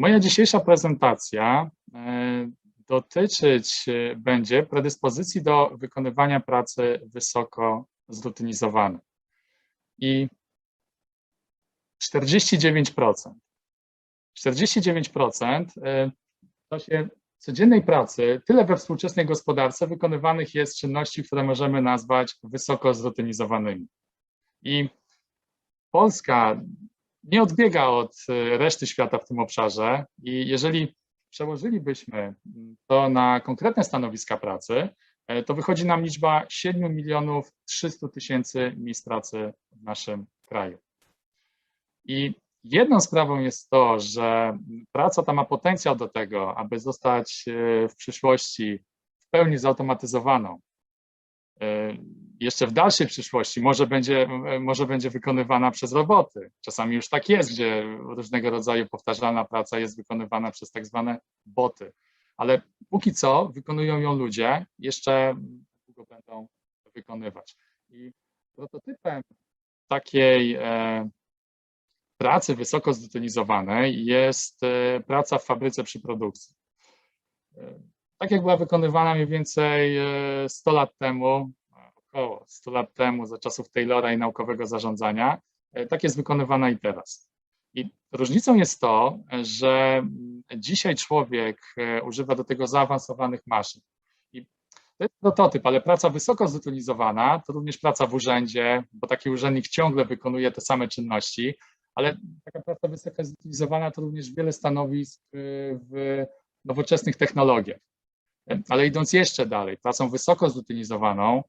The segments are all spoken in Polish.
Moja dzisiejsza prezentacja e, dotyczyć e, będzie predyspozycji do wykonywania pracy wysoko zrutynizowanej. I 49%. 49% e, w czasie codziennej pracy tyle we współczesnej gospodarce wykonywanych jest czynności, które możemy nazwać wysoko zrutynizowanymi. I Polska nie odbiega od e, reszty świata w tym obszarze i jeżeli przełożylibyśmy to na konkretne stanowiska pracy, e, to wychodzi nam liczba 7 milionów 300 tysięcy miejsc pracy w naszym kraju. I jedną sprawą jest to, że praca ta ma potencjał do tego, aby zostać e, w przyszłości w pełni zautomatyzowaną. E, Jeszcze w dalszej przyszłości może będzie, może będzie wykonywana przez roboty. Czasami już tak jest, gdzie różnego rodzaju powtarzalna praca jest wykonywana przez tak zwane boty. Ale póki co wykonują ją ludzie, jeszcze długo będą wykonywać. I prototypem takiej e, pracy wysoko zdetynizowanej jest e, praca w fabryce przy produkcji. E, Tak jak była wykonywana mniej więcej e, 100 lat temu, około 100 lat temu, za czasów Taylora i naukowego zarządzania, e, tak jest wykonywana i teraz. I różnicą jest to, że dzisiaj człowiek e, używa do tego zaawansowanych maszyn. I to jest prototyp, ale praca wysoko zdetynizowana to również praca w urzędzie, bo taki urzędnik ciągle wykonuje te same czynności, ale taka praca wysoko zdetynizowana to również wiele stanowisk y, w nowoczesnych technologiach. E, Ale idąc jeszcze dalej, pracą wysoko zutylizowaną e,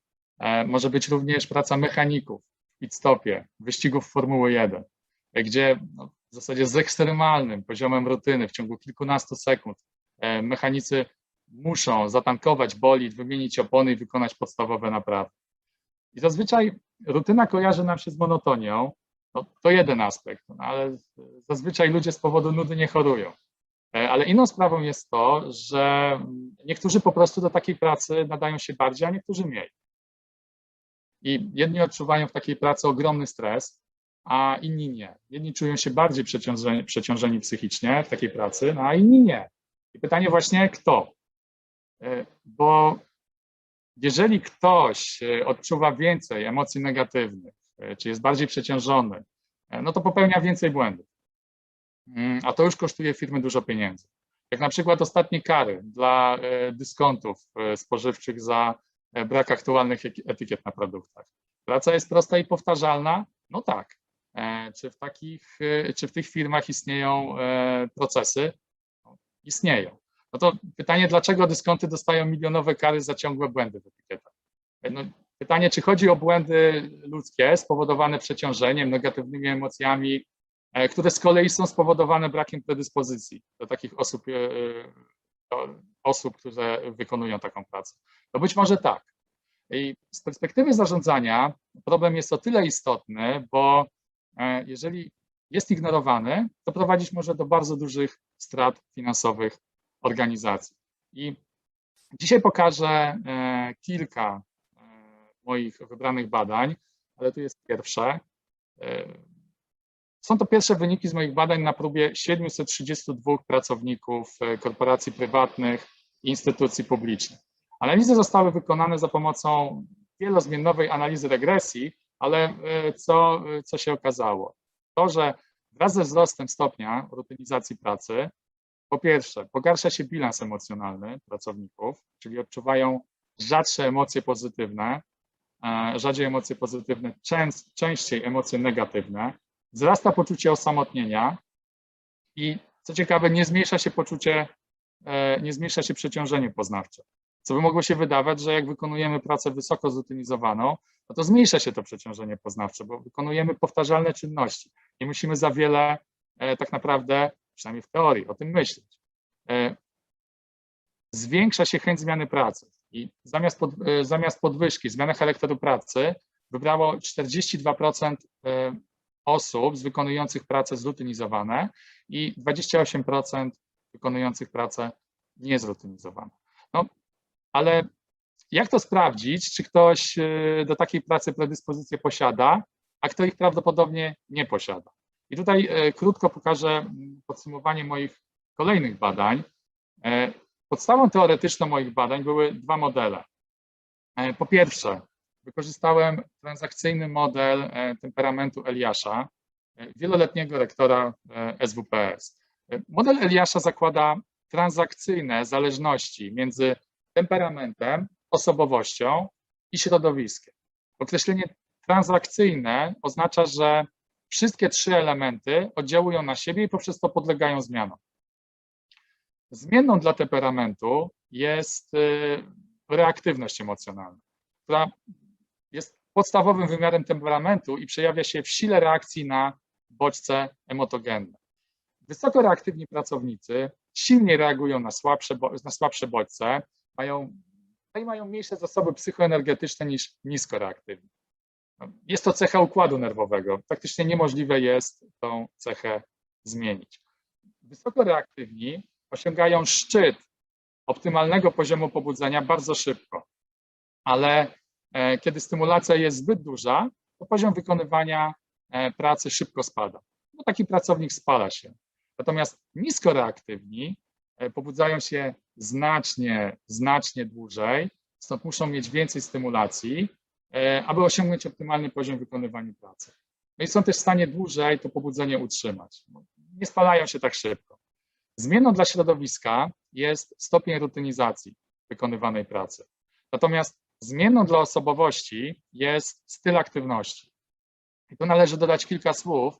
może być również praca mechaników w pit-stopie, wyścigów Formuły 1, e, gdzie no, w zasadzie z ekstremalnym poziomem rutyny w ciągu kilkunastu sekund e, mechanicy muszą zatankować bolid, wymienić opony i wykonać podstawowe naprawy. I zazwyczaj rutyna kojarzy nam się z monotonią, no, to jeden aspekt, no, ale zazwyczaj ludzie z powodu nudy nie chorują. E, Ale inną sprawą jest to, że niektórzy po prostu do takiej pracy nadają się bardziej, a niektórzy mniej. I jedni odczuwają w takiej pracy ogromny stres, a inni nie. Jedni czują się bardziej przeciążeni, przeciążeni psychicznie w takiej pracy, no a inni nie. I pytanie właśnie, kto? E, Bo jeżeli ktoś e, odczuwa więcej emocji negatywnych, e, czy jest bardziej przeciążony, no to popełnia więcej błędów. Mm, a to już kosztuje firmy dużo pieniędzy. Jak na przykład ostatnie kary dla dyskontów spożywczych za brak aktualnych etykiet na produktach. Praca jest prosta i powtarzalna? No tak. E, Czy w, takich, e, czy w tych firmach istnieją e, procesy? No, Istnieją. No to pytanie, dlaczego dyskonty dostają milionowe kary za ciągłe błędy w etykietach? E, No, pytanie, czy chodzi o błędy ludzkie spowodowane przeciążeniem, negatywnymi emocjami, e, które z kolei są spowodowane brakiem predyspozycji do takich osób, e, e, osób, które wykonują taką pracę. No być może tak. I z perspektywy zarządzania problem jest o tyle istotny, bo e, jeżeli jest ignorowany, to prowadzić może do bardzo dużych strat finansowych organizacji. I dzisiaj pokażę e, kilka e, moich wybranych badań, ale tu jest pierwsze. E, są to pierwsze wyniki z moich badań na próbie 732 pracowników e, korporacji prywatnych i instytucji publicznych. Analizy zostały wykonane za pomocą wielozmiennowej analizy regresji, ale e, co, co się okazało? To, że wraz ze wzrostem stopnia rutynizacji pracy, po pierwsze, pogarsza się bilans emocjonalny pracowników, czyli odczuwają rzadsze emocje pozytywne, e, rzadziej emocje pozytywne, częst, częściej emocje negatywne, wzrasta poczucie osamotnienia i co ciekawe, nie zmniejsza się poczucie, e, nie zmniejsza się przeciążenie poznawcze. Co by mogło się wydawać, że jak wykonujemy pracę wysoko zutylizowaną, no to zmniejsza się to przeciążenie poznawcze, bo wykonujemy powtarzalne czynności. Nie musimy za wiele e, tak naprawdę, przynajmniej w teorii, o tym myśleć. E, Zwiększa się chęć zmiany pracy i zamiast, pod, zamiast podwyżki, zmiany charakteru pracy wybrało 42% e, osób z wykonujących pracę zrutynizowane i 28% wykonujących pracę niezrutynizowane. No, ale jak to sprawdzić, czy ktoś e, do takiej pracy predyspozycje posiada, a kto ich prawdopodobnie nie posiada? I tutaj e, krótko pokażę mm, podsumowanie moich kolejnych badań. E, Podstawą teoretyczną moich badań były dwa modele. Po pierwsze, wykorzystałem transakcyjny model e, temperamentu Eliasza, e, wieloletniego rektora SWPS. E, Model Eliasza zakłada transakcyjne zależności między temperamentem, osobowością i środowiskiem. Określenie transakcyjne oznacza, że wszystkie trzy elementy oddziałują na siebie i poprzez to podlegają zmianom. Zmienną dla temperamentu jest reaktywność emocjonalna, która podstawowym wymiarem temperamentu i przejawia się w sile reakcji na bodźce emotogenne. Wysoko reaktywni pracownicy silniej reagują na słabsze, na słabsze bodźce, mają, no mają mniejsze zasoby psychoenergetyczne niż nisko reaktywni. Jest to cecha układu nerwowego. Praktycznie niemożliwe jest tą cechę zmienić. Wysoko reaktywni osiągają szczyt optymalnego poziomu pobudzenia bardzo szybko, ale kiedy stymulacja jest zbyt duża, to poziom wykonywania e, pracy szybko spada. No, taki pracownik spala się. Natomiast niskoreaktywni e, pobudzają się znacznie, znacznie dłużej, stąd muszą mieć więcej stymulacji, e, aby osiągnąć optymalny poziom wykonywania pracy. No i są też w stanie dłużej to pobudzenie utrzymać. No, Nie spalają się tak szybko. Zmienną dla środowiska jest stopień rutynizacji wykonywanej pracy. Natomiast zmienną dla osobowości jest styl aktywności. I tu należy dodać kilka słów,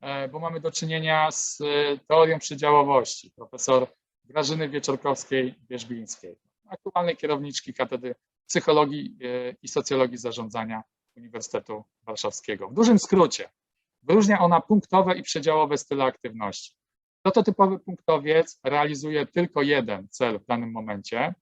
e, bo mamy do czynienia z e, teorią przydziałowości profesor Grażyny Wieczorkowskiej-Wierzbińskiej, aktualnej kierowniczki Katedry Psychologii e, i Socjologii Zarządzania Uniwersytetu Warszawskiego. W dużym skrócie, wyróżnia ona punktowe i przedziałowe style aktywności. Prototypowy punktowiec realizuje tylko jeden cel w danym momencie,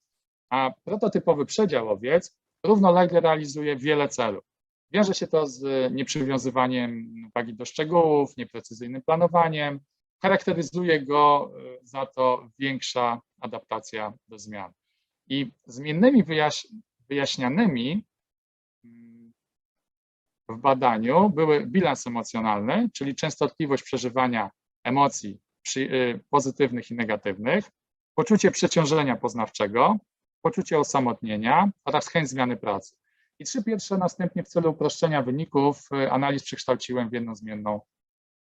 a prototypowy przedziałowiec równolegle realizuje wiele celów. Wiąże się to z nieprzywiązywaniem wagi do szczegółów, nieprecyzyjnym planowaniem. Charakteryzuje go y, za to większa adaptacja do zmian. I zmiennymi wyjaś wyjaśnianymi mm, w badaniu były bilans emocjonalny, czyli częstotliwość przeżywania emocji y, pozytywnych i negatywnych, poczucie przeciążenia poznawczego, poczucie osamotnienia oraz chęć zmiany pracy. I trzy pierwsze następnie w celu uproszczenia wyników y, analiz przekształciłem w jedną zmienną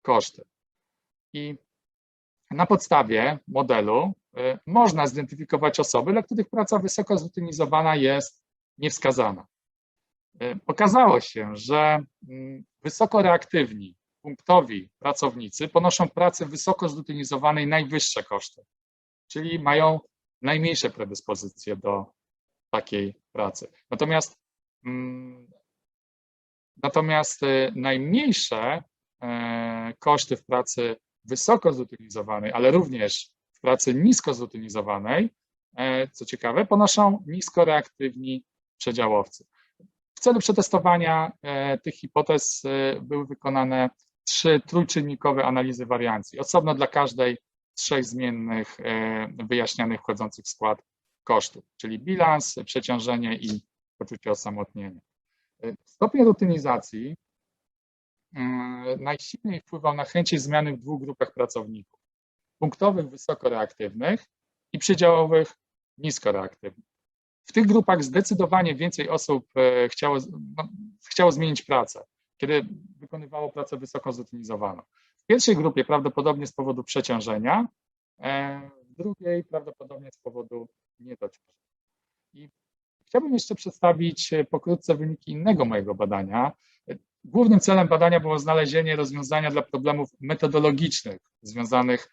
koszty. I na podstawie modelu y, można zidentyfikować osoby, dla których praca wysoko zutylizowana jest niewskazana. Y, Okazało się, że mm, wysoko reaktywni, punktowi pracownicy ponoszą pracy wysoko zutylizowanej najwyższe koszty, czyli mają najmniejsze predyspozycje do takiej pracy. Natomiast, mm, natomiast y, najmniejsze e, koszty w pracy wysoko zutylizowanej, ale również w pracy nisko zutylizowanej, e, co ciekawe, ponoszą nisko reaktywni przedziałowcy. W celu przetestowania e, tych hipotez e, były wykonane trzy trójczynnikowe analizy wariancji, osobno dla każdej trzech zmiennych e, wyjaśnianych wchodzących w skład kosztów, czyli bilans, przeciążenie i poczucie osamotnienia. E, Stopień rutynizacji mm, najsilniej wpływał na chęci zmiany w dwóch grupach pracowników. Punktowych wysokoreaktywnych i przedziałowych niskoreaktywnych. W tych grupach zdecydowanie więcej osób e, chciało, no, chciało zmienić pracę, kiedy wykonywało pracę wysoko zutylizowaną. Pierwszej grupie prawdopodobnie z powodu przeciążenia, e, w drugiej prawdopodobnie z powodu niedociążenia. I chciałbym jeszcze przedstawić e, pokrótce wyniki innego mojego badania. E, Głównym celem badania było znalezienie rozwiązania dla problemów metodologicznych związanych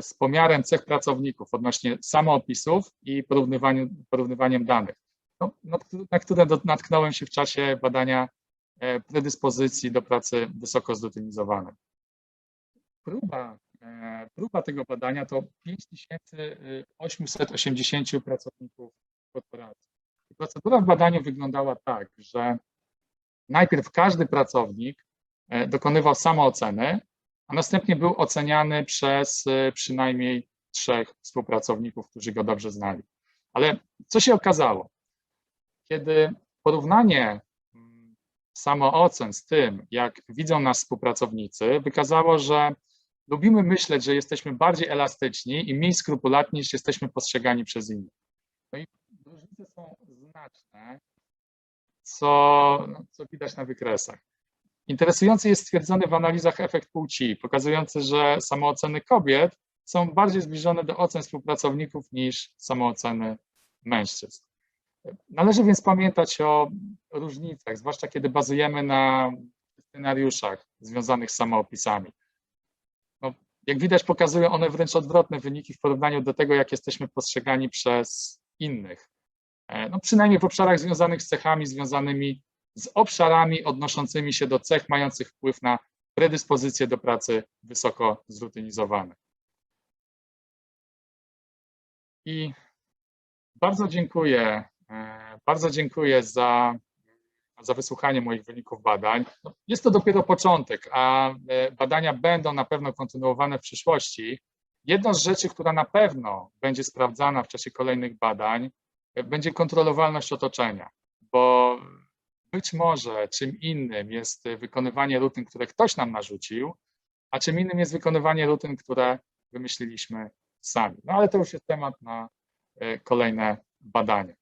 z pomiarem cech pracowników odnośnie samoopisów i porównywaniem danych, no, na, któ- na które natknąłem się w czasie badania predyspozycji do pracy wysoko zrutynizowanej. Próba, e, próba tego badania to 5880 pracowników korporacji. Procedura w badaniu wyglądała tak, że najpierw każdy pracownik e, dokonywał samooceny, a następnie był oceniany przez e, przynajmniej trzech współpracowników, którzy go dobrze znali. Ale co się okazało? Kiedy porównanie mm, samoocen z tym, jak widzą nas współpracownicy, wykazało, że lubimy myśleć, że jesteśmy bardziej elastyczni i mniej skrupulatni niż jesteśmy postrzegani przez innych. No i różnice są znaczne, co, no, co widać na wykresach. Interesujący jest stwierdzony w analizach efekt płci, pokazujący, że samooceny kobiet są bardziej zbliżone do ocen współpracowników niż samooceny mężczyzn. Należy więc pamiętać o różnicach, zwłaszcza kiedy bazujemy na scenariuszach związanych z samoopisami. Jak widać, pokazują one wręcz odwrotne wyniki w porównaniu do tego, jak jesteśmy postrzegani przez innych. E, No, przynajmniej w obszarach związanych z cechami, związanymi z obszarami odnoszącymi się do cech mających wpływ na predyspozycje do pracy wysoko zrutynizowanych. I bardzo dziękuję, e, bardzo dziękuję za, za wysłuchanie moich wyników badań. Jest to dopiero początek, a e, badania będą na pewno kontynuowane w przyszłości. Jedna z rzeczy, która na pewno będzie sprawdzana w czasie kolejnych badań, e, będzie kontrolowalność otoczenia, bo być może czym innym jest wykonywanie rutyn, które ktoś nam narzucił, a czym innym jest wykonywanie rutyn, które wymyśliliśmy sami. No ale to już jest temat na e, kolejne badania.